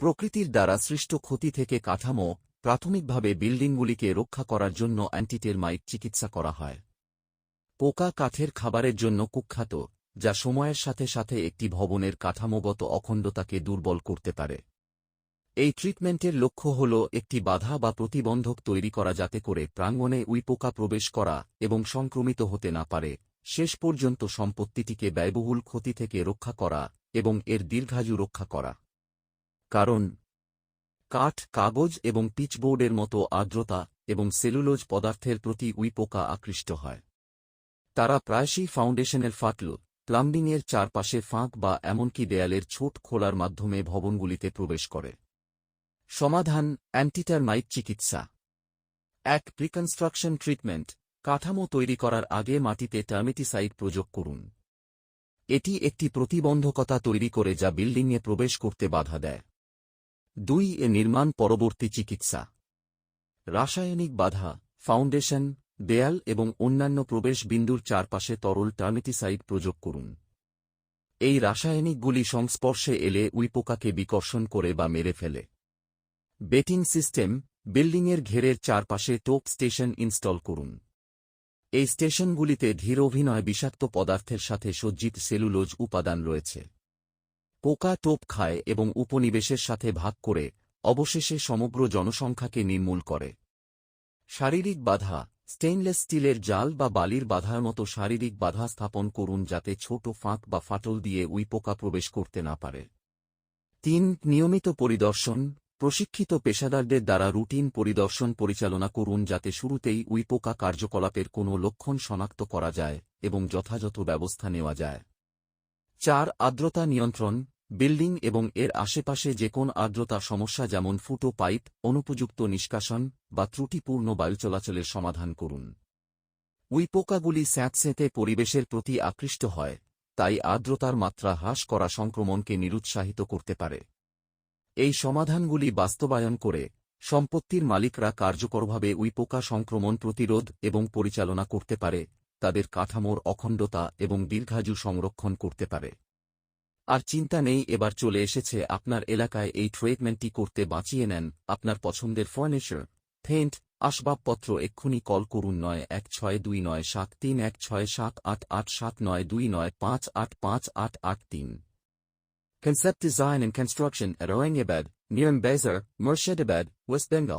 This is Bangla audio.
প্রকৃতির দ্বারা সৃষ্ট ক্ষতি থেকে কাঠামো, প্রাথমিকভাবে বিল্ডিংগুলিকে রক্ষা করার জন্য অ্যান্টিটেরমাইট চিকিৎসা করা হয়। পোকা কাঠের খাবারের জন্য কুখ্যাত, যা সময়ের সাথে সাথে একটি ভবনের কাঠামোগত অখণ্ডতাকে দুর্বল করতে পারে। এই ট্রিটমেন্টের লক্ষ্য হল একটি বাধা বা প্রতিবন্ধক তৈরি করা যাতে করে প্রাঙ্গণে উইপোকা প্রবেশ করা এবং সংক্রমিত হতে না পারে। শেষ পর্যন্ত সম্পত্তিটিকে ব্যয়বহুল ক্ষতি থেকে রক্ষা করা এবং এর দীর্ঘায়ু রক্ষা করা। কারণ কাঠ, কাগজ এবং পিচবোর্ডের মতো আর্দ্রতা এবং সেলুলোজ পদার্থের প্রতি উইপোকা আকৃষ্ট হয়। তারা প্রায়শই ফাউন্ডেশনের ফাটল, প্লাম্বিংয়ের চারপাশে ফাঁক বা এমনকি দেয়ালের ছোট খোলার মাধ্যমে ভবনগুলিতে প্রবেশ করে। সমাধান, অ্যান্টিটারমাইট চিকিৎসা। এক প্রিকনস্ট্রাকশন ট্রিটমেন্ট, কাঠামো তৈরি করার আগে মাটিতে টার্মিটিসাইড প্রয়োগ করুন। এটি একটি প্রতিবন্ধকতা তৈরি করে যা বিল্ডিংয়ে প্রবেশ করতে বাধা দেয়। দুই এ নির্মাণ পরবর্তী চিকিৎসা। রাসায়নিক বাধা, ফাউন্ডেশন, দেয়াল এবং অন্যান্য প্রবেশ বিন্দুর চারপাশে তরল টার্মিটিসাইড প্রয়োগ করুন। এই রাসায়নিকগুলি সংস্পর্শে এলে উইপোকাকে বিকর্ষণ করে বা মেরে ফেলে। বেটিং সিস্টেম, বিল্ডিংয়ের ঘেরের চারপাশে টোপ স্টেশন ইনস্টল করুন। এই স্টেশনগুলিতে ধীর অভিনয় বিষাক্ত পদার্থের সাথে সজ্জিত সেলুলোজ উপাদান রয়েছে। পোকা টোপ খায় এবং উপনিবেশের সাথে ভাগ করে অবশেষে সমগ্র জনসংখ্যাকে নির্মূল করে। শারীরিক বাধা, স্টেইনলেস স্টিলের জাল বা বালির বাধার মতো শারীরিক বাধা স্থাপন করুন যাতে ছোট ফাঁক বা ফাটল দিয়ে উইপোকা প্রবেশ করতে না পারে। তিন, নিয়মিত পরিদর্শন, প্রশিক্ষিত পেশাদারদের দ্বারা রুটিন পরিদর্শন পরিচালনা করুন যাতে শুরুতেই উইপোকা কার্যকলাপের কোনো লক্ষণ শনাক্ত করা যায় এবং যথাযথ ব্যবস্থা নেওয়া যায়। চার, আর্দ্রতা নিয়ন্ত্রণ, বিল্ডিং এবং এর আশেপাশে যে কোন আর্দ্রতা সমস্যা যেমন ফুটো পাইপ, অনুপযুক্ত নিষ্কাশন বা ত্রুটিপূর্ণ বায়ু চলাচলের সমাধান করুন। উইপোকাগুলি স্যাঁতস্যাঁতে পরিবেশের প্রতি আকৃষ্ট হয়, তাই আর্দ্রতার মাত্রা হ্রাস করা সংক্রমণকে নিরুৎসাহিত করতে পারে। এই সমাধানগুলি বাস্তবায়ন করে সম্পত্তির মালিকরা কার্যকরভাবে উইপোকা সংক্রমণ প্রতিরোধ এবং পরিচালনা করতে পারে। তাদের কাঠামোর অখণ্ডতা এবং দীর্ঘায়ু সংরক্ষণ করতে পারে। আর চিন্তা নেই এবার চলে এসেছে আপনার এলাকায় এই ট্রিটমেন্টটি করতে বাঁচিয়ে নেন আপনার পছন্দের ফার্নিচার পেন্ট আসবাবপত্র এক্ষুনি কল করুন নয় এক ছয় দুই নয় সাত তিন এক ছয় সাত আট আট সাত নয় দুই নয় পাঁচ আট পাঁচ আট আট তিন। Concept Design and Construction at Aurangabad, near Mbazar, Murshidabad, West Bengal.